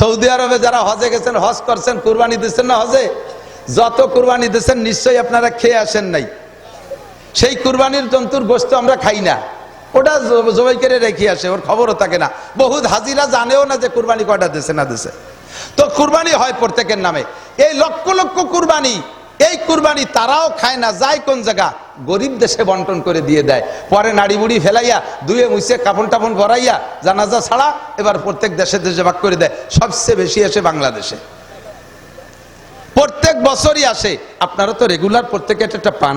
Saudi আরবে যারা হজে গেছেন, হজ করছেন, কুরবানি দিচ্ছেন না হজে? যত কুরবানি দিচ্ছেন, নিশ্চয়ই আপনারা খেয়ে আসেন নাই। সেই কুরবানির জন্তুর গোস্ত আমরা খাই না। ওটা জবাই করে রেখে আসে, ওর খবরও থাকে না। বহুত হাজিরা জানেও না যে কুরবানি কয়টা দিছে না দিছে। তো কুরবানি হয় প্রত্যেকের নামে। এই লক্ষ লক্ষ কুরবানি এই কুরবানি তারাও খায় না, যায় কোন জায়গা? গরিব দেশে বন্টন করে দিয়ে দেয়। পরে নাড়ি বুড়ি ফেলাইয়া দুয়ে মুছে কাপড় টাপন ভরাইয়া, জানাজা ছাড়া এবার প্রত্যেক দেশে দেশে ভাগ করে দেয়। সবচেয়ে বেশি আসে বাংলাদেশে। প্রত্যেক বছরই আসে। আপনারা তো রেগুলার প্রত্যেকে একটা পান।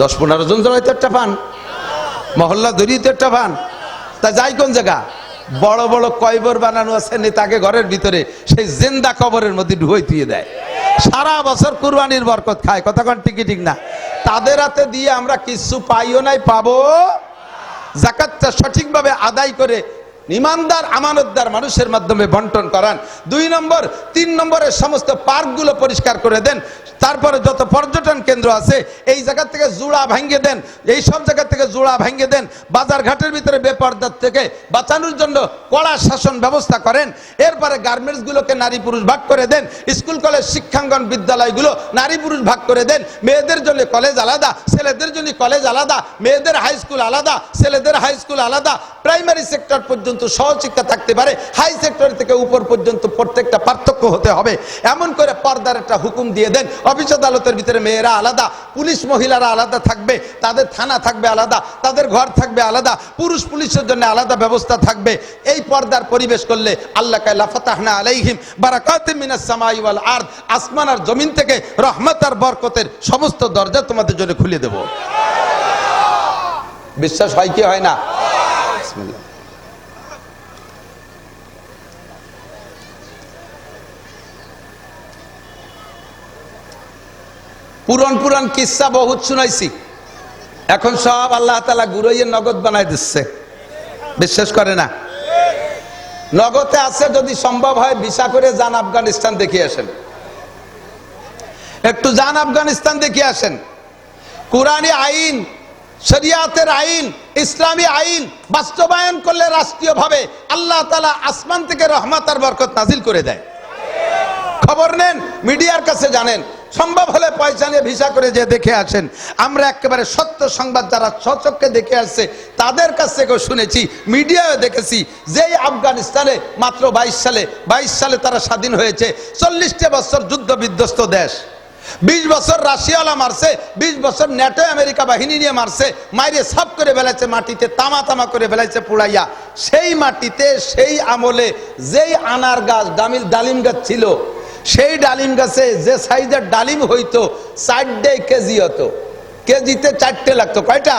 দশ পনেরো জন জড়াইতে একটা পান। মহল্লা ধরিয়ে তো একটা পান। তা যাই কোন জায়গা? বড় বড় কয়বর বানানো আছে নেতাকে ঘরের ভিতরে, সেই জেন্দা কবরের মধ্যে ঢুই দিয়ে দেয়। সারা বছর কুরবানির বরকত খায়। কতক্ষণ টিকি ঠিক না? তাদের হাতে দিয়ে আমরা কিছু পাইও নাই, পাবো জাকাতটা সঠিকভাবে আদায় করে ইমানদার, আমানতদার মানুষের মাধ্যমে বন্টন করান। দুই নম্বর, তিন নম্বরের সমস্ত পার্কগুলো পরিষ্কার করে দেন। তারপরে যত পর্যটন কেন্দ্র আছে, এই জায়গা থেকে জোড়া ভাঙ্গে দেন। এই সব জায়গা থেকে জোড়া ভাঙ্গে দেন। বাজার ঘাটের ভিতরে বেপর্দার থেকে বাঁচানোর জন্য কড়া শাসন ব্যবস্থা করেন। এরপরে গার্মেন্টসগুলোকে নারী পুরুষ ভাগ করে দেন। স্কুল, কলেজ, শিক্ষাঙ্গন, বিদ্যালয়গুলো নারী পুরুষ ভাগ করে দেন। মেয়েদের জন্য কলেজ আলাদা, ছেলেদের জন্য কলেজ আলাদা, মেয়েদের হাই স্কুল আলাদা, ছেলেদের হাই স্কুল আলাদা। প্রাইমারি সেক্টর পর্যন্ত সহশিক্ষা থাকতে পারে হাই সেক্টর থেকে উপর পর্যন্ত প্রত্যেকটা পার্থক্য হতে হবে। এমন করে পর্দার একটা হুকুম দিয়ে দেন। অফিস আদালতের ভিতরে মেয়েরা আলাদা, পুলিশ মহিলারা আলাদা থাকবে, তাদের থানা থাকবে আলাদা, তাদের ঘর থাকবে আলাদা, পুরুষ পুলিশের জন্য আলাদা ব্যবস্থা থাকবে। এই পর্দার পরিবেশ করলে আল্লাহ লাফাতাহনা আলাইহিম বারাকাতিম মিনাস সামাই ওয়াল আরদ আসমান আর জমিন থেকে রহমত আর বরকতের সমস্ত দরজা তোমাদের জন্য খুলে দেব। বিশ্বাস হয় কি হয় না? পুরন পুরান কিসা বহুত শুনাইছি। এখন সব আল্লাহ তালা গুরইয়ের নগদ বানাই দিচ্ছে। বিশ্বাস করে না? নগদে আছে যদি সম্ভব হয় ভিসা করে যান আফগানিস্তান দেখে আসেন। একটু যান আফগানিস্তান দেখে আসেন। কোরআনী আইন, শরিয়াতের আইন, ইসলামী আইন বাস্তবায়ন করলে রাষ্ট্রীয়ভাবে আল্লাহ তালা আসমান থেকে রহমত আর বরকত নাজিল করে দেয়। খবর নেন, মিডিয়ার কাছে জানেন সম্ভব হলে পয়সা নিয়ে ভিসা করে যে দেখে আসেন। আমরা একেবারে সত্য সংবাদ যারা সচককে দেখে আসছে, তাদের কাছ থেকেও শুনেছি মিডিয়ায় দেখেছি যেই আফগানিস্তানে মাত্র বাইশ সালে বাইশ সালে তারা স্বাধীন হয়েছে। চল্লিশটা বছর যুদ্ধ বিধ্বস্ত দেশ। বিশ বছর রাশিয়ালা মারছে, বিশ বছর ন্যাটো আমেরিকা বাহিনী নিয়ে মারছে, মাইরে সাফ করে বেলাইছে মাটিতে, তামা তামা করে বেলাইছে পুড়াইয়া। সেই মাটিতে, সেই আমলে যেই আনার গাছ ডামিল ডালিম গাছ ছিল সেই ডালিম গাছে যে সাইজের ডালিম হইতো, চারটে কেজি হতো। কেজিতে চারটে লাগতো, কয়টা?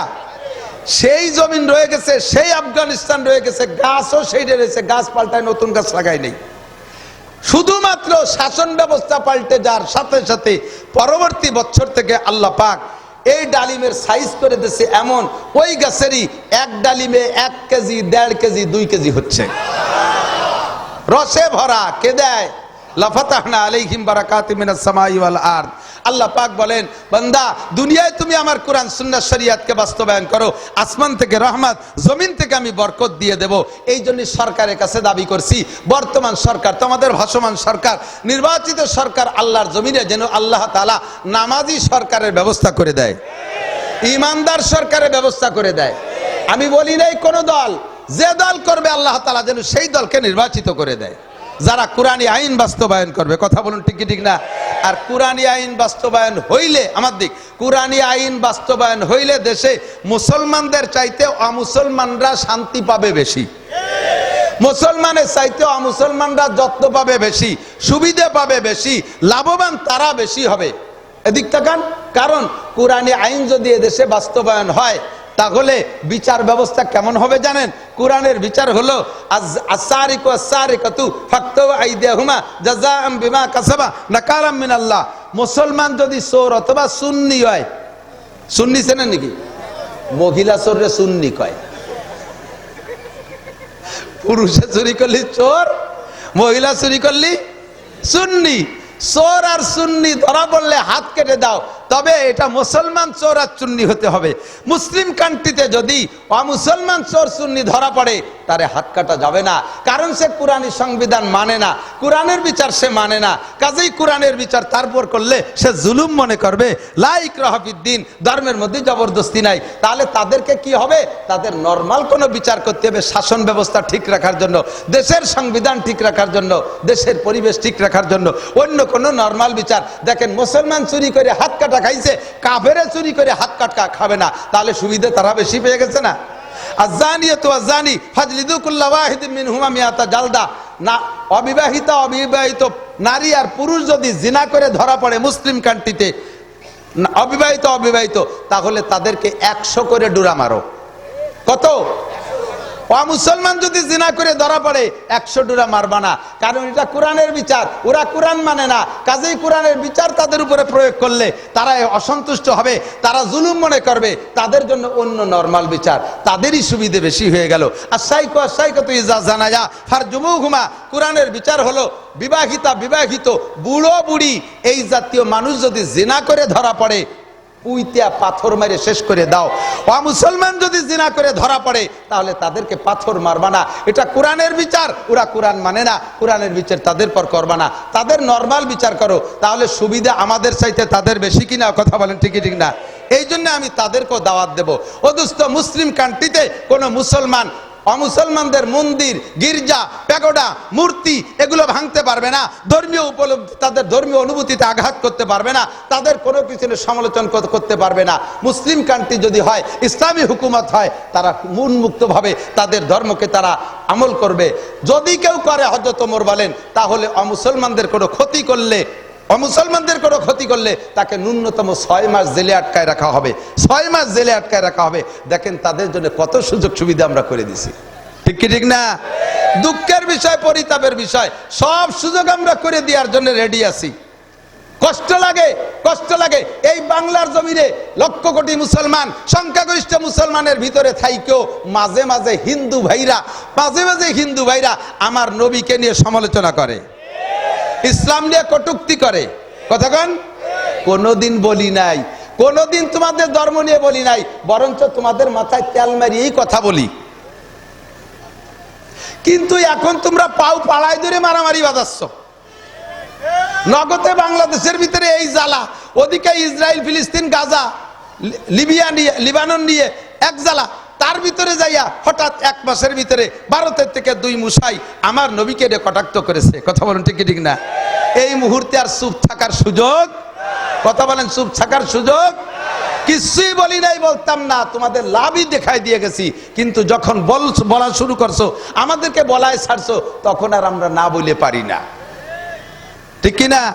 সেই জমিন রয়ে গেছে, সেই আফগানিস্তান রয়ে গেছে, গাছও সেই রয়েছে গাছ পাল্টায় নতুন গাছ লাগাই নেই। শুধুমাত্র শাসন ব্যবস্থা পাল্টে যার সাথে সাথে পরবর্তী বছর থেকে আল্লাহ পাক এই ডালিমের সাইজ করে দিচ্ছে এমন, ওই গাছেরই এক ডালিমে এক কেজি, দেড় কেজি, দুই কেজি হচ্ছে। রসে ভরা, কে দেয়? লাফাতাহনা আলাইহিম বারাকাতি মিনাস সামাই ওয়াল আরদ। আল্লাহ বলেন, বান্দা, দুনিয়ায় তুমি আমার কোরআন সুন্নাহ শরিয়াতকে বাস্তবায়ন করো, আসমান থেকে রহমত, জমিন থেকে আমি বরকত দিয়ে দেব। এই জন্য সরকারের কাছে দাবি করছি, বর্তমান সরকার, তোমাদের ভাসমান সরকার, নির্বাচিত সরকার আল্লাহর জমিনে যেন আল্লাহ তাআলা নামাজি সরকারের ব্যবস্থা করে দেয়। ইমানদার সরকারের ব্যবস্থা করে দেয়। আমি বলি নাই কোন দল, যে দল করবে আল্লাহ তালা যেন সেই দলকে নির্বাচিত করে দেয়। যারা কোরআনী আইন বাস্তবায়ন করবে, কথা বলুন ঠিক ঠিক না? আর কোরআনী আইন বাস্তবায়ন হইলে, আমার দিক, কোরআনী আইন বাস্তবায়ন হইলে দেশে মুসলমানদের চাইতে অমুসলমানরা শান্তি পাবে বেশি। মুসলমানের চাইতে অমুসলমানরা যত্ন পাবে বেশি, সুবিধে পাবে বেশি, লাভবান তারা বেশি হবে। এদিক তাকান কারণ কোরআনী আইন যদি এদেশে বাস্তবায়ন হয় তাহলে বিচার ব্যবস্থা কেমন হবে জানেন? কোরআনের বিচার হলো বিমা মিনাল্লাহ। মুসলমান যদি চোর অথবা সুন্নি হয়, সুন্নি চেনেন নাকি? মহিলা চোররে সুন্নি কয়। পুরুষে চুরি করলি চোর, মহিলা চুরি করলি সুন্নি। চোর আর সুন্নি, ধরা বললে হাত কেটে দাও। তবে এটা মুসলমান চোর আর চুন্নি হতে হবে। মুসলিম কান্ট্রিতে যদি অমুসলমান চোর চুন্নি ধরা পড়ে, তারে হাত কাটা যাবে না। কারণ সে কোরআনী সংবিধান মানে না। কোরআনের বিচার সে মানে না। কাজেই কোরআনের বিচার তারপর করলে সে জুলুম মনে করবে। লাইক রহাফিদ্দিন, ধর্মের মধ্যে জবরদস্তি নাই। তাহলে তাদেরকে কি হবে? তাদের নর্মাল কোনো বিচার করতে হবে শাসন ব্যবস্থা ঠিক রাখার জন্য, দেশের সংবিধান ঠিক রাখার জন্য, দেশের পরিবেশ ঠিক রাখার জন্য। অন্য কোনো নর্মাল বিচার। দেখেন, মুসলমান চুরি করে হাত কাটা খাইছে কাফেরে চুরি করে হাত কাটকা খাবে না। তাহলে সুবিধা তারা বেশি পেয়ে গেছে না? মিয়াতা জালদা। না, অবিবাহিতা, অবিবাহিত নারী আর পুরুষ যদি জিনা করে ধরা পড়ে মুসলিম কান্ট্রিতে অবিবাহিত অবিবাহিত, তাহলে তাদেরকে একশো করে ডুরা মারো। কত? মুসলমান যদি জিনা করে ধরা পড়ে, একশো ডুরা মারবা না। কারণ এটা কোরআনের বিচার। ওরা কোরআন মানে না। কাজেই কোরআনের বিচার তাদের উপরে প্রয়োগ করলে তারা অসন্তুষ্ট হবে, তারা জুলুম মনে করবে। তাদের জন্য অন্য নর্মাল বিচার। তাদেরই সুবিধে বেশি হয়ে গেল। আর সাইকো আর সাইকো তুই যা জানা যা ফার জুমু ঘুমা কোরআনের বিচার হলো বিবাহিতা, বিবাহিত, বুড়ো বুড়ি, এই জাতীয় মানুষ যদি জিনা করে ধরা পড়ে পুইতিয়া পাথর মেরে শেষ করে দাও। ও মুসলমান যদি জিনা করে ধরা পড়ে, তাহলে তাদেরকে পাথর মারবা না। এটা কোরআনের বিচার, ওরা কোরআন মানে না। কোরআনের বিচার তাদের পর করবা না। তাদের নর্মাল বিচার করো। তাহলে সুবিধা আমাদের চাইতে তাদের বেশি কিনা? কথা বলেন ঠিকই ঠিক না। এই জন্য আমি তাদেরকেও দাওয়াত দেব। অদুস্থ মুসলিম কান্ট্রিতে কোনো মুসলমান অমুসলমানদের মন্দির, গির্জা, প্যাগোডা, মূর্তি, এগুলো ভাঙতে পারবে না। ধর্মীয় উপলব্ধি, তাদের ধর্মীয় অনুভূতিতে আঘাত করতে পারবে না। তাদের কোনো কিছু সমালোচনা করতে পারবে না। মুসলিম কান্ট্রি যদি হয়, ইসলামী হুকুমত হয়, তারা উন্মুক্তভাবে তাদের ধর্মকে তারা আমল করবে। যদি কেউ করে হজরত ওমর বলেন, তাহলে অমুসলমানদের কোনো ক্ষতি করলে অমুসলমানদের কোনো ক্ষতি করলে তাকে ন্যূনতম ছয় মাস জেলে আটকায় রাখা হবে। ছয় মাস জেলে আটকায় রাখা হবে। দেখেন তাদের জন্য কত সুযোগ সুবিধা আমরা করে দিছি। ঠিক কি ঠিক না? দুঃখের বিষয়, পরিতাপের বিষয়, সব সুযোগ আমরা করে দেওয়ার জন্য রেডি আছি। কষ্ট লাগে কষ্ট লাগে। এই বাংলার জমিনে লক্ষ কোটি মুসলমান, সংখ্যাগরিষ্ঠ মুসলমানের ভিতরে থাইকেও মাঝে মাঝে হিন্দু ভাইরা, মাঝে মাঝে হিন্দু ভাইরা আমার নবীকে নিয়ে সমালোচনা করে। ইসলাম নিয়ে কটুক্তি করে। কথাগণ কোনোদিন বলি নাই। কোনোদিন তোমাদের ধর্ম নিয়ে বলি নাই, বরঞ্চ তোমাদের মাথায় তেল মারিয়েই কথা বলি। কিন্তু এখন তোমরা পাও পাড়ায় ধরে মারামারি বাজাচ্ছ। নগদে বাংলাদেশের ভিতরে এই জ্বালা, ওদিকে ইসরায়েল, ফিলিস্তিন, গাজা লিবিয়া নিয়ে, লিবানন নিয়ে এক জ্বালা। তার ভিতরে যাইয়া হঠাৎ এক মাসের ভিতরে ভারতের থেকে দুই মুসাই আমার নবীকে কটাক্ত করেছে। কথা বলেন ঠিক ঠিক না? এই মুহূর্তে আর চুপ থাকার সুযোগ? কথা বলেন, চুপ থাকার সুযোগ? কিছুই বলি নাই, বলতাম না, তোমাদের লাভই দেখাই দিয়ে গেছি। কিন্তু যখন বল বলা শুরু করছ, আমাদেরকে বলায় ছাড়ছো, তখন আর আমরা না বলে পারি না। ঠিক কি না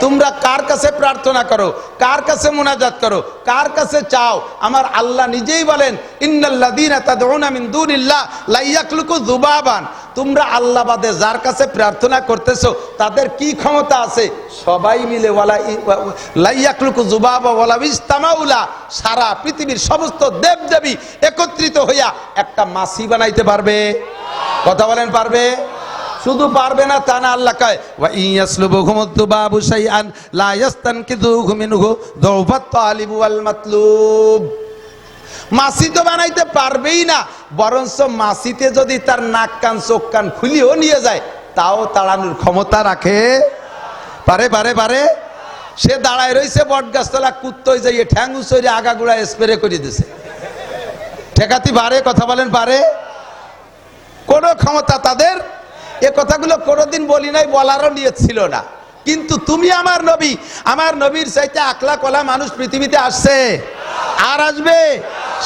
তোমরা কার কাছে প্রার্থনা করো? কার কাছে মোনাজাত করো? কার কাছে চাও? আমার আল্লাহ নিজেই বলেন যুবাবান। তোমরা আল্লাহ বাদে যার কাছে প্রার্থনা করতেছো, তাদের কি ক্ষমতা আছে? সবাই মিলে ওয়ালা ই- ওয়া- লা ইয়াখলুকু যুবাবা ওয়ালা সারা পৃথিবীর সমস্ত দেবদেবী একত্রিত হইয়া একটা মাছি বানাইতে পারবে? কথা বলেন পারবে? শুধু পারবে না তা না আল্লাহ কয়, ওয়া ইয়াসলুবুহুম যুবাবু শাইআন, লা ইয়াস্তানকিযুহু মিনহু যাওফাত তালিব ওয়াল মাতলুব। মাসি তো বানাইতে পারবেই না, বরঞ্চ মাসিতে যদি তার নাক, কান, চোখ, কান খুলিও নিয়ে যায়, তাও তাড়ানোর ক্ষমতা রাখে। পারে পারে পারে। সে দাঁড়ায় রইছে বট গাছতলা কুত্তই যাইয়ে ঠ্যাং উচরে আগাগুড়া স্প্রে করে দিছে। ঠেকাতি পারে, কথা বলেন পারে? কোনো ক্ষমতা তাদের এ কথাগুলো কোনোদিন বলি নাই, বলারও নিয়ত ছিল না। কিন্তু তুমি আমার নবী, আমার নবীর চাইতে আকলা কলা মানুষ পৃথিবীতে আসছে। আর আসবে।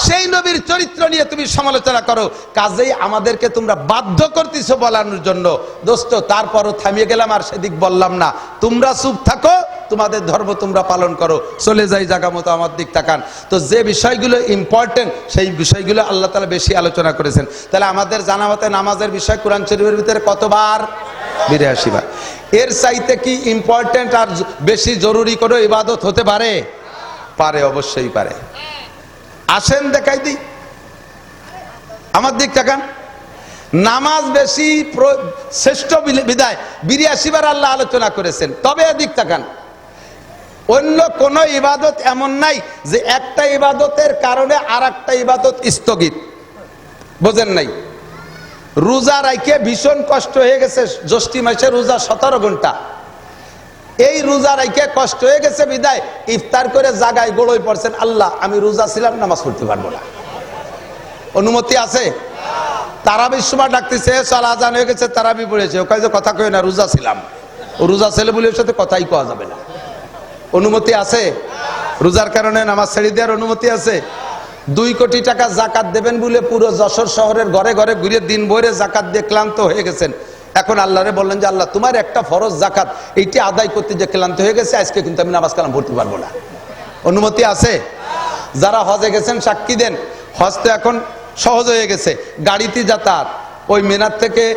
সেই নবীর চরিত্র নিয়ে তুমি সমালোচনা করো। কাজেই আমাদেরকে তোমরা বাধ্য করতেছো বলানোর জন্য। দোস্ত, তারপরও থামিয়ে গেলাম আর সেদিক বললাম না। তোমরা চুপ থাকো তোমাদের ধর্ম তোমরা পালন করো, চলে যাই জায়গা মতো আমার দিক তাকান। তো যে বিষয়গুলো ইম্পর্টেন্ট সেই বিষয়গুলো আল্লাহ তালা বেশি আলোচনা করেছেন। তাহলে আমাদের জানা মতে নামাজের বিষয় কোরআন শরীফের ভিতরে কতবার? বিরাশি বার। এর চাইতে কি ইম্পর্টেন্ট আর বেশি জরুরি কোনো ইবাদত হতে পারে? পারে, অবশ্যই পারে। আসেন দেখাই দিই। আমার দিক তাকান। নামাজ বেশি শ্রেষ্ঠ বিদায় বিরিয়াশি বার আল্লাহ আলোচনা করেছেন। তবে এদিক তাকান। অন্য কোন ইবাদত এমন নাই যে একটা ইবাদতের কারণে আর একটা ইবাদত স্থগিত। বোঝেন নাই? রোজা রাইকে ভীষণ কষ্ট হয়ে গেছে, জ্যৈষ্ঠী মাসে রোজা সতেরো ঘণ্টা। এই রোজা রাইকে কষ্ট হয়ে গেছে বিদায়, ইফতার করে জাগায় গোড়ই পড়ছেন, আল্লাহ, আমি রোজা ছিলাম, নামাজ পড়তে পারব না। অনুমতি আছে? তারাবির সময় ডাকতেছে, চল আজান হয়ে গেছে, তারাবি পড়েছে। ওখানে কথা কই না, রোজা ছিলাম। রোজা ছেলে বলে সাথে কথাই কওয়া যাবে না। অনুমতি আছে? রোজার কারণে নামাজ ছেড়ে দেওয়ার অনুমতি আছে? দুই কোটি টাকা জাকাত দেবেন বলে পুরো যশোর শহরের ঘরে ঘরে ঘুরে দিন ভরে জাকাত দিয়ে ক্লান্ত হয়ে গেছেন। এখন আল্লাহরে বললেন যে, আল্লাহ, তোমার একটা ফরজ জাকাত, এইটি আদায় করতে যে ক্লান্ত হয়ে গেছে, আজকে কিন্তু আমি নামাজ কালাম পড়তে পারব না। অনুমতি আছে? যারা হজে গেছেন, সাক্ষী দেন। হজ তো এখন সহজ হয়ে গেছে। গাড়িতে যাতায়াত, ওই মেনার থেকে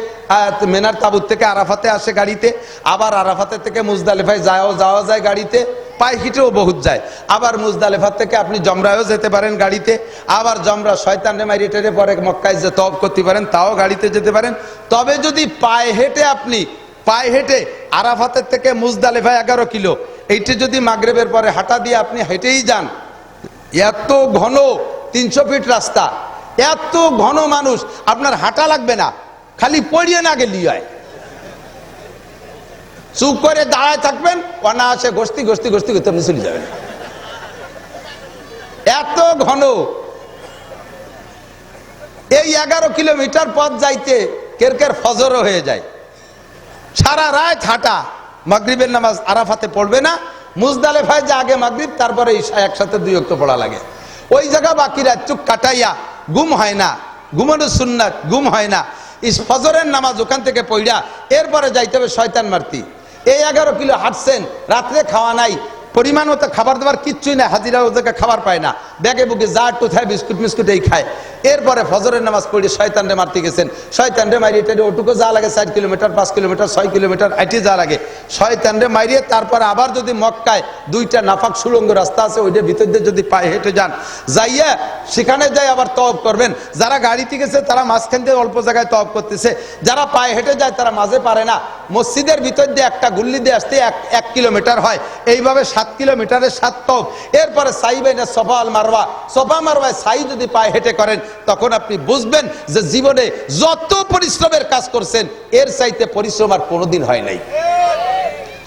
মেনার তাবুত থেকে আরাফাতে আসে গাড়িতে, আবার আরাফাতে থেকে মুজদালিফায় যাওয়া যাওয়া যায় গাড়িতে, পায়ে হিটেও বহুত যায়। আবার মুজদালিফা থেকে আপনি জমরায়ও যেতে পারেন গাড়িতে, আবার জমরা শয়তানে মারি টেরে পরে মক্কায় যে তব করতে পারেন, তাও গাড়িতে যেতে পারেন। তবে যদি পায়ে হেঁটে আপনি, পায়ে হেঁটে আরাফাতের থেকে মুজদালিফা এগারো কিলো, এইটি যদি মাগরেবের পরে হাঁটা দিয়ে আপনি হেঁটেই যান, এত ঘন তিনশো ফিট রাস্তা, এত ঘন মানুষ, আপনার হাঁটা লাগবে না। খালি পড়িয়ে না গেলি হয়। চুপ করে দাঁড়ায় থাকবেন, অনায়াসে গোষ্ঠী গোষ্ঠী গোষ্ঠী করতে আপনি চলে যাবেন। এত ঘন। এই এগারো কিলোমিটার পথ যাইতে কের কের ফজরও হয়ে যায়। সারা রাত হাঁটা, মাগরিবের নামাজ আরাফাতে পড়বে না। মুজদালেফায় যে আগে মাগরিব, তারপরে ঈশা একসাথে দুই অক্ত পড়া লাগে। ওই জায়গা বাকিরা চুপ কাটাইয়া গুম হয় না। ঘুমানো সুন্নাত গুম হয় না। ফজরের নামাজ ওখান থেকে পইড়া, এরপরে যাইতে হবে শয়তান মারতি। এই এগারো কিলো হাঁটছেন, রাত্রে খাওয়া নাই পরিমাণ মতো খাবার দাবার কিচ্ছুই না হাজিরা ও জায়গায় খাবার পায় না। ব্যাগে বুকে যা একটু খায়, বিস্কুট মিস্কুট এই খায়। এরপরে ফজরের নামাজ পড়ে শয়তান রে মারতে গেছেন। শয়তান রে মারিয়ে টেরে ওটুকু যা লাগে, চার কিলোমিটার, পাঁচ কিলোমিটার, ছয় কিলোমিটার, আইটি যা লাগে। শয়তান রে মারিয়ে তারপরে আবার যদি মক্কায় দুইটা নাফাক সুলঙ্গ রাস্তা আছে, ওইটার ভিতর দিয়ে যদি পায়ে হেঁটে যান, যাইয়া সেখানে যাই আবার তব করবেন। যারা গাড়িতে গেছে, তারা মাঝখান দিয়ে অল্প জায়গায় তব করতেছে। যারা পায়ে হেঁটে যায়, তারা মাঝে পারে না। মসজিদের ভিতর দিয়ে একটা গুল্লি দিয়ে আসতে এক এক কিলোমিটার হয়। এইভাবে সাত কিলোমিটারের সাত তব এরপরে সাই বাইনা সফা আল মারওয়া। সফা মারওয়ায় সাই যদি পায়ে হেঁটে করেন, তখন আপনি বুঝবেন যে জীবনে যত পরিশ্রমের কাজ করছেন, এর চাইতে পরিশ্রম আর কোনোদিন হয় নাই।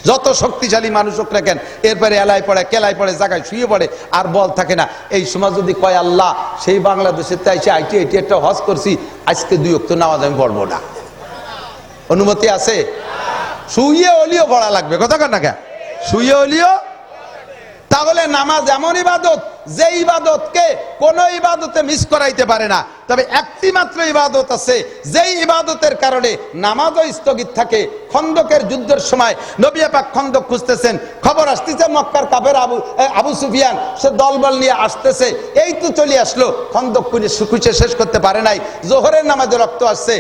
যত শক্তিশালী মানুষ হোক রাখেন এরপরে এলাই পড়ে কেলাই পড়ে, জায়গায় শুয়ে পড়ে, আর বল থাকে না। এই সময় যদি কয়, আল্লাহ, সেই বাংলাদেশের তাই সে আইটি আইটি একটা হজ করছি, আজকে দুই অক্ত নামাজ আমি পড়ব না। অনুমতি আছে? শুয়ে অলিও পড়া লাগবে, কথা কর না শুয়ে অলিও? তাহলে নামাজ এমন ইবাদত, যে ইবাদতকে কোন ইবাদতে মিস করাইতে পারে না। তবে একটি মাত্র ইবাদত আছে, যেই ইবাদতের কারণে নামাজও স্থগিত থাকে। খন্দকের যুদ্ধের সময় নবিয়া পাক খন্দক খুঁজতেছেন, খবর আসতেছে মক্কার কাবের আবু আবু সুফিয়ান, সে দলবল নিয়ে আসতেছে। এই তো চলে আসলো, খন্দক খুঁজে খুঁজে শেষ করতে পারে নাই। জোহরের নামাজে রক্ত আসছে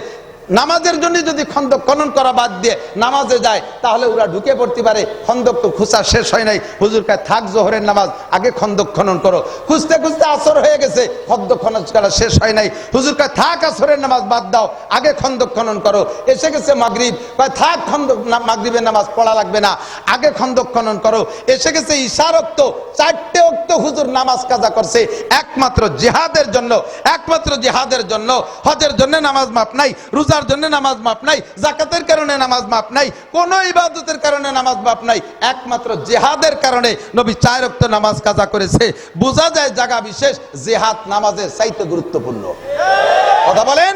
নামাজের জন্য যদি খন্দক খনন করা বাদ দিয়ে নামাজে যায়, তাহলে ওরা ঢুকে পড়তে পারে। খন্দক তো খুঁচা শেষ হয় নাই। হুজুর কায়, থাক জোহরের নামাজ, আগে খন্দক খনন করো। খুঁজতে খুঁজতে আসর হয়ে গেছে, খন্দক খনন করা শেষ হয় নাই। হুজুর কায়, থাক আসরের নামাজ বাদ দাও, আগে খন্দক খনন করো। এসে গেছে মাগরীব। কয়, থাক খন্দক মাগরিবের নামাজ পড়া লাগবে না। আগে খন্দক খনন করো। এসে গেছে ইশারক্ত চারটে অক্ত হুজুর নামাজ কাজা করছে। একমাত্র জেহাদের জন্য, একমাত্র জেহাদের জন্য। হজের জন্য নামাজ মাপ নাই, রোজার জন্য নামাজ মাপ নাই, জাকাতের কারণে নামাজ মাপ নাই, কোন ইবাদতের কারণে নামাজ মাপ নাই। একমাত্র জেহাদের কারণে নবী চার রক্ত নামাজ কাজা করেছে। বোঝা যায় জায়গা বিশেষ, জেহাদ নামাজের চাইতে গুরুত্বপূর্ণ। কথা বলেন?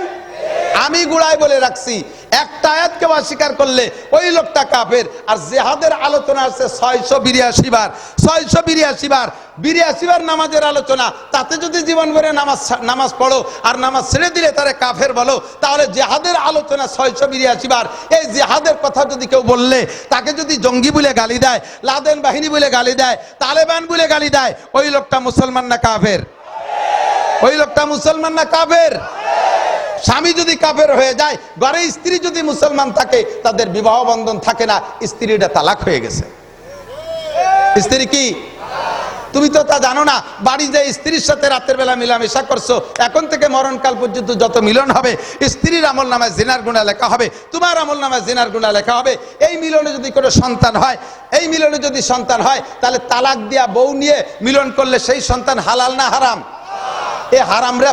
আমি গুড়াই বলে রাখছি একটা আয়াতকে অস্বীকার করলে ওই লোকটা কাফের। আর জেহাদের আলোচনা আছে ছয়শো বিরিয়াশি বার। ছয়শো বিরিয়াশি বার। বিরিয়াশি বার নামাজের আলোচনা। তাতে যদি জীবন ভরে নামাজ নামাজ পড়ো আর নামাজ ছেড়ে দিলে তারে কাফের বলো, তাহলে জেহাদের আলোচনা ছয়শো বিরিয়াশি বার। এই জেহাদের কথা যদি কেউ বললে, তাকে যদি জঙ্গি বলে গালি দেয়, লাদেন বাহিনী বলে গালি দেয়, তালেবান বলে গালি দেয়, ওই লোকটা মুসলমান না কাফের? ওই লোকটা মুসলমান না কাফের? স্বামী যদি কাফের হয়ে যায়, ঘরে স্ত্রী যদি মুসলমান থাকে, তাদের বিবাহ বন্ধন থাকে না, স্ত্রীটা তালাক হয়ে গেছে। স্ত্রী কি? তুমি তো তা জানো না, বাড়ি যে স্ত্রীর সাথে রাতের বেলা মিলামেশা করছ, এখন থেকে মরণকাল পর্যন্ত যত মিলন হবে, স্ত্রীর আমল নামায় জেনার গুণা লেখা হবে, তোমার আমল নামায় জেনার গুণা লেখা হবে। এই মিলনে যদি কোনো সন্তান হয়, এই মিলনে যদি সন্তান হয়, তাহলে তালাক দিয়া বউ নিয়ে মিলন করলে সেই সন্তান হালাল না হারাম? এ হারাম রে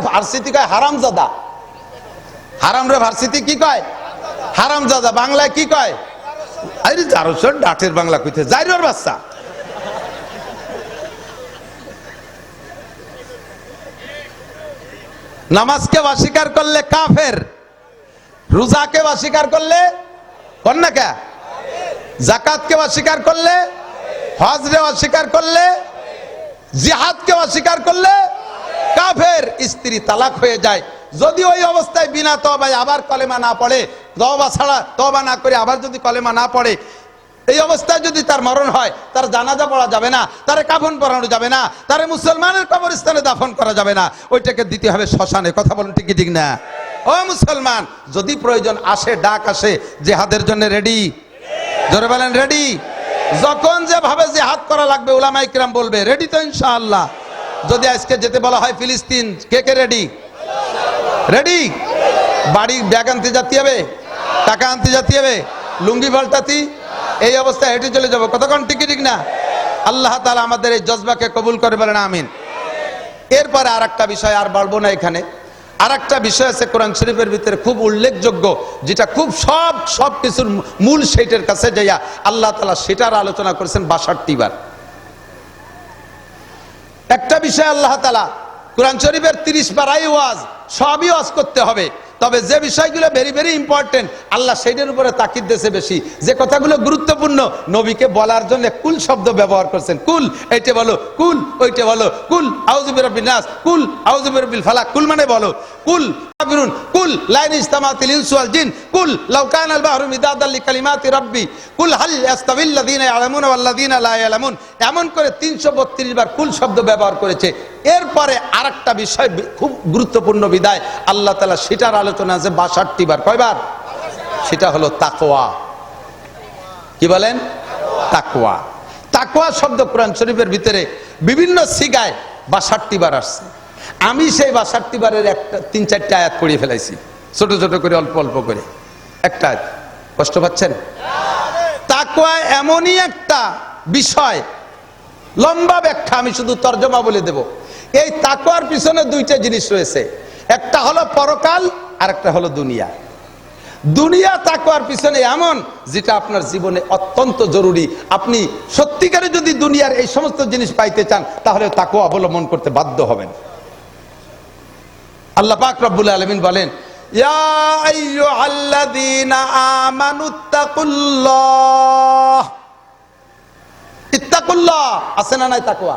কয় হারাম জাদা হারাম রে ভার্সিটি কি কয়? হারাম জাদা বাংলায় কি কয়? আরে চারশো ডাটের বাংলা কইতে, জাইরোর বাচ্চা। নামাজকে অস্বীকার করলে কাফের, রোজাকে অস্বীকার করলে কর না কে জাকাতকে অস্বীকার করলে হজরে অস্বীকার করলে, জিহাদকে অস্বীকার করলে কাফের স্ত্রী তালাক হয়ে যায়। যদি ওই অবস্থায় বিনা তবায় আবার কলেমা না পড়ে তবা ছাড়া তবা না করে আবার যদি কলেমা না পড়ে, এই অবস্থায় যদি তার মরণ হয়, তার জানাজা পড়া যাবে না, তারে কাফন পরানো যাবে না, তারে মুসলমানের কবরস্থানে দাফন করা যাবে না, ওইটাকে দিতে হবে শ্মশানে। কথা বলুন ঠিক ঠিক না? ও মুসলমান, যদি প্রয়োজন আসে, ডাক আসে, জেহাদের জন্য রেডি। জোরে বলেন, রেডি। যখন যে ভাবে যে হাত করা লাগবে ওলামাই কিরাম বলবে, রেডি তো ইনশাআল্লাহ। যদি আজকে যেতে বলা হয় ফিলিস্তিন, কে কে রেডি? রেডি বাড়ি ব্যাগ আনতে যাতে হবে, টাকা আনতে যাতে হবে, লুঙ্গি পাল্টাতি এই অবস্থায় হেঁটে চলে যাব। কতক্ষণ টিকি ঠিক না? আল্লাহ তালা আমাদের এই জজবাকে কবুল করে বলেন, আমিন। এরপরে আর একটা বিষয় আর বাড়বো না এখানে। আর একটা বিষয় আছে কোরআন শরীফের ভিতরে খুব উল্লেখযোগ্য, যেটা খুব সব সব কিছুর মূল সেইটের কাছে যাইয়া আল্লাহ তালা সেটার আলোচনা করেছেন বাষট্টি বার একটা বিষয় আল্লাহ তালা কোরআন শরীফের তিরিশ বারাই ওয়াজ সবই ওয়াজ করতে হবে। তবে যে বিষয়গুলো ভেরি ভেরি ইম্পর্টেন্ট আল্লাহ সেইটার উপরে তাকিদ দেশে বেশি। যে কথাগুলো গুরুত্বপূর্ণ, নবীকে বলার জন্য কুল শব্দ ব্যবহার করছেন। কুল, এইটা বলো, কুল, ওইটা বলো, কুল আউজুবির নাস, কুল আউজুবির ফালাক, কুল মানে বলো, কুল কাফিরুন কুল, লাইন ইস্তামাতিল ইনসু ওয়াল জিন, কুল, লাউ কান আল বাহরু মিদাদাল লিকালিমাতি রাব্বি, কুল হাল ইয়াস্তাবিল লাযিনা ইয়ালামুন ওয়াল লাযিনা লা ইয়ালামুন। এমন করে 332 বার কুল শব্দ ব্যবহার করেছে। এরপরে আরেকটা বিষয় খুব গুরুত্বপূর্ণ বিদায়। আল্লাহ তালা সেটার আলোচনা আছে 62 বার কয়বার? সেটা হলো তাকোয়া কি বলেন? তাকোয়া তাকোয়া শব্দ কোরআন শরীফের ভিতরে বিভিন্ন সিগায় বাষট্টি বার আসছে। আমি সেই বাষট্টি বারের একটা, তিন চারটে আয়াত পড়িয়ে ফেলাইছি। ছোট ছোট করে, অল্প অল্প করে। একটা। কষ্ট পাচ্ছেন? তাকওয়া এমনই একটা বিষয়, লম্বা ব্যাখ্যা, আমি শুধু তর্জমা বলে দেব। এই তাকওয়ার পিছনে দুইটা জিনিস রয়েছে। একটা হলো পরকাল আর একটা হলো দুনিয়া। দুনিয়া তাকওয়ার পিছনে এমন, যেটা আপনার জীবনে অত্যন্ত জরুরি। আপনি সত্যিকারে যদি দুনিয়ার এই সমস্ত জিনিস পাইতে চান, তাহলে তাকে অবলম্বন করতে বাধ্য হবেন। আল্লাহ পাক রব্বুল আলমিন বলেন আছে না নাই তাকওয়া?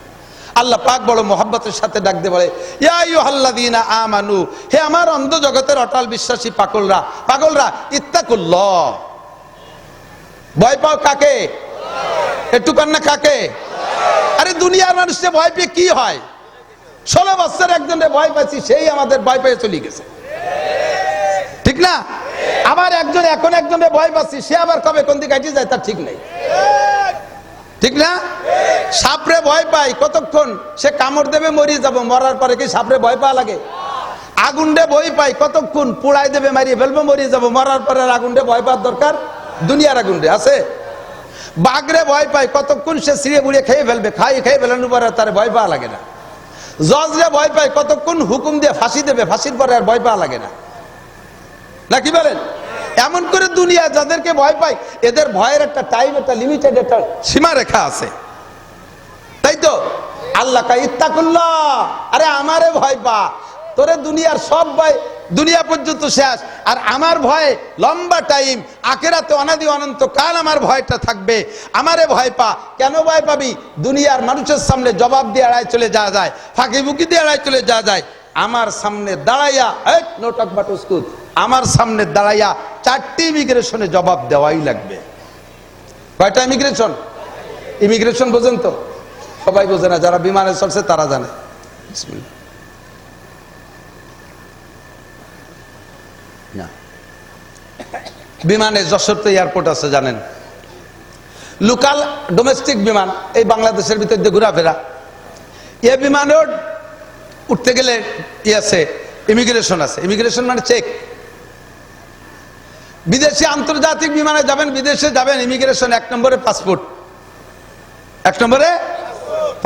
আল্লাহ পাক বড় মোহাব্বতের সাথে ডাক দিয়ে বলে, ইয়া আইয়ুহাল্লাযীনা আমানু, হে আমার অন্ধ জগতের অটল বিশ্বাসী পাগলরা পাগলরা, ইত্তাকুল্লাহ। ভয় পাও কাকে? একটু কান্না কাকে? আরে দুনিয়ার মানুষকে ভয় পেয়ে কি হয়? ষোলো বছর একজনের ভয় পাচ্ছি সেই আমাদের ভয় পেয়ে চলে গেছে। ঠিক না? আবার একজন এখন একজনের ভয় পাচ্ছি, সে আবার কবে কোন দিকে যায়, তার ঠিক নেই। ঠিক না? সাপরে ভয় পাই কতক্ষণ? সে কামড় দেবে, মরিয়ে যাব, মরার পরে কি সাপরে ভয় পাওয়া লাগে? আগুনডে ভয় পাই কতক্ষণ? পুড়াই দেবে, মারিয়ে ফেলব, মরিয়ে যাব, মরার পরে আগুনডে ভয় পাওয়ার দরকার? দুনিয়ার আগুনডে আছে? বাঘরে ভয় পায়, কতক্ষণ সে ছিঁড়ে বুড়িয়ে খেয়ে ফেলবে, খাই, খেয়ে ফেলানোর পরে তার ভয় পাওয়া লাগে না। জজরে ভয় পায়, কতক্ষণ হুকুম দিয়ে ফাঁসি দেবে, ফাঁসির পরে আর ভয় পাওয়া লাগে না। না কি বলেন? এমন করে দুনিয়া যাদেরকে ভয় পায়, এদের ভয়ের একটা টাইম একটা লিমিটেড একটা সীমা রেখা আছে। তাই তো? আল্লাহ ইত্তাকুল্লাহ। আরে আমারে ভয় পা। তোরে দুনিয়ার সব ভয়, দুনিয়া পর্যন্ত শেষ। আর আমার ভয় লম্বা টাইম আখেরাতে অনাদি অনন্ত কাল আমার ভয়টা থাকবে। আমারে ভয় পা। কেন ভয় পাবি? দুনিয়ার মানুষের সামনে জবাব দিয়ে এড়ায় চলে যাওয়া যায় ফাঁকি বুকি দিয়ে এড়ায় চলে যাওয়া যায়। আমার সামনে দাঁড়াইয়া নোটক বাটুস্কুত আমার সামনে দাঁড়াইয়া চারটি ইমিগ্রেশনে জবাব দেওয়াই লাগবে। কয়টা ইমিগ্রেশন? ইমিগ্রেশন বোঝেন তো? সবাই বোঝে না, যারা বিমানে চলছে তারা জানে। বিমানে যশোর তো এয়ারপোর্ট আছে, জানেন। লোকাল ডোমেস্টিক বিমান, এই বাংলাদেশের ভিতর দিয়ে ঘোরাফেরা। এ বিমানেও উঠতে গেলে ই আছে, ইমিগ্রেশন আছে। ইমিগ্রেশন মানে চেক। বিদেশি আন্তর্জাতিক বিমানে যাবেন, বিদেশে যাবেন ইমিগ্রেশন এক নম্বরে পাসপোর্ট এক নম্বরে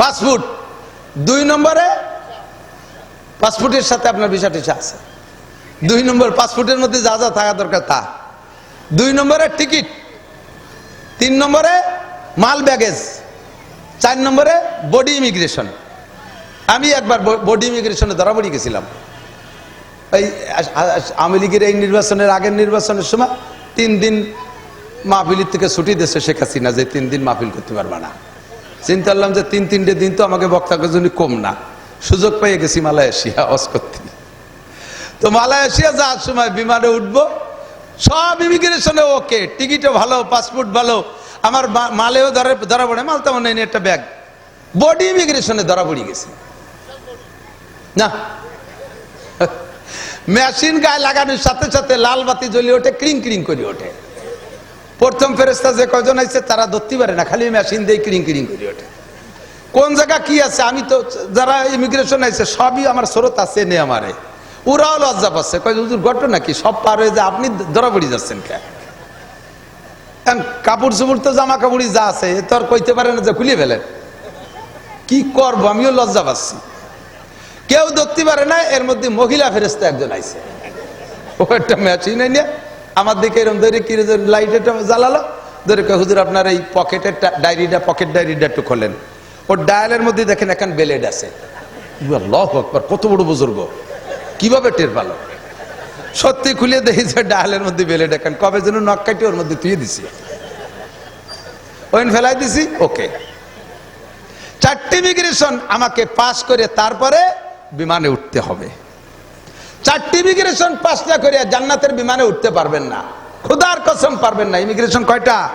পাসপোর্ট দুই নম্বরে পাসপোর্টের সাথে আপনার ভিসা টিসা আছে। দুই নম্বর পাসপোর্টের মধ্যে যা যা থাকা দরকার তা। দুই নম্বরে টিকিট তিন নম্বরে মাল ব্যাগেজ চার নম্বরে বডি ইমিগ্রেশন আমি একবার বডি ইমিগ্রেশনে ধরা পড়ে গেছিলাম। এই আওয়ামী লীগের এই নির্বাচনের আগের নির্বাচনের সময় তিন দিন মাহফিলের থেকে ছুটি দিয়েছে শেখ হাসিনা যে তিন দিন মাহফিল করতে পারবে না। চিন্তা করলাম যে তিন তিনটে দিন তো আমাকে বক্তাকে জন্য কম না। সুযোগ পেয়ে গেছি মালয়েশিয়া অস করতে তো মালয়েশিয়া যাওয়ার সময় বিমানে উঠবো। সব ইমিগ্রেশনে ওকে, টিকিটও ভালো, পাসপোর্ট ভালো। আমার মালেও ধরে ধরা পড়ে, মাল তেমন একটা ব্যাগ। বডি ইমিগ্রেশনে ধরা পড়ে গেছে। না মেশিন গায়ে লাগানোর সাথে সাথে লাল বাতি জ্বলে ওঠে, ক্রিং ক্রিং করে ওঠে। প্রথম ফেরেস্তা যে কজন আছে তারা ধরতে পারে না, খালি মেশিন দিয়ে ক্রিং ক্রিং করে ওঠে। কোন জায়গা কি আছে? আমি তো যারা ইমিগ্রেশন আছে সবই আমার স্রোত আছে নে আমারে। ওরাও লজ্জা পাচ্ছে। কয়, হুজুর, ঘটনা কি? সব পার হয়ে যায় আপনি ধরা পড়ে যাচ্ছেন কে? কাপড় চোপড় তো জামা কাপড়ই যা আছে, এ তো আর কইতে পারে না যে খুলে ফেলেন। কি করব? আমিও লজ্জা পাচ্ছি। কেউ ধরতে পারে না, এর মধ্যে মহিলা ফেরেস্তা একজন আইছে। ও একটা মেশিন এনে আমার দিকে এরকম ধরে কি লাইট একটা জ্বালালো। ধরে হুজুর, আপনার এই পকেটের ডায়েরিটা পকেট ডায়েরিটা একটু খোলেন। ওর ডায়ালের মধ্যে দেখেন এখন বেলেড আছে। কত বড় বুজুর্গ। কীভাবে টের পালো? সত্যি খুলে দেখি যে ডায়ালের মধ্যে বেলেড এখন। কবে যেন নখ কাটি ওর মধ্যে তুই দিছি। ওইন ফেলাই দিছি ওকে চারটি ইমিগ্রেশন আমাকে পাস করে, তারপরে বিমানে উঠতে হবে। চারটি ইমিগ্রেশন পাঁচটা করিয়া করে জান্নাতের বিমানে উঠতে পারবেন না। খুদার কসম পারবেন না। ইমিগ্রেশন কয়টা?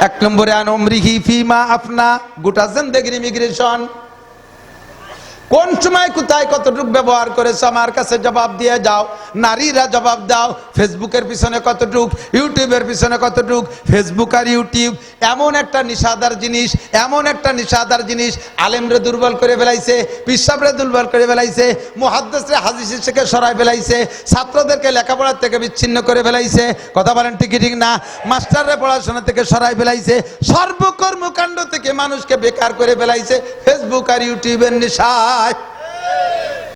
এক নম্বরে, আন অমরিহি ফিমা আপনা গোটা জিন্দেগির ইমিগ্রেশন কোন সময় কোথায় কতটুক ব্যবহার করেছ? আমার কাছে জবাব দিয়ে যাও। নারীরা জবাব দাও, ফেসবুকের পিছনে কতটুক, ইউটিউবের পিছনে কতটুক, ফেসবুক আর ইউটিউব এমন একটা নিষাদার জিনিস, এমন একটা নিষাদার জিনিস আলেমরে দুর্বল করে ফেলাইছে, পিসাবরে দুর্বল করে ফেলাইছে, মুহাদ্দেসরে হাজি শিষ্যকে সরাই ফেলাইছে, ছাত্রদেরকে লেখাপড়ার থেকে বিচ্ছিন্ন করে ফেলাইছে, কথা বলেন ঠিকই ঠিক না, মাস্টাররা পড়াশোনা থেকে সরাই ফেলাইছে, সর্বকর্মকাণ্ড থেকে মানুষকে বেকার করে ফেলাইছে, ফেসবুক আর ইউটিউবের যায়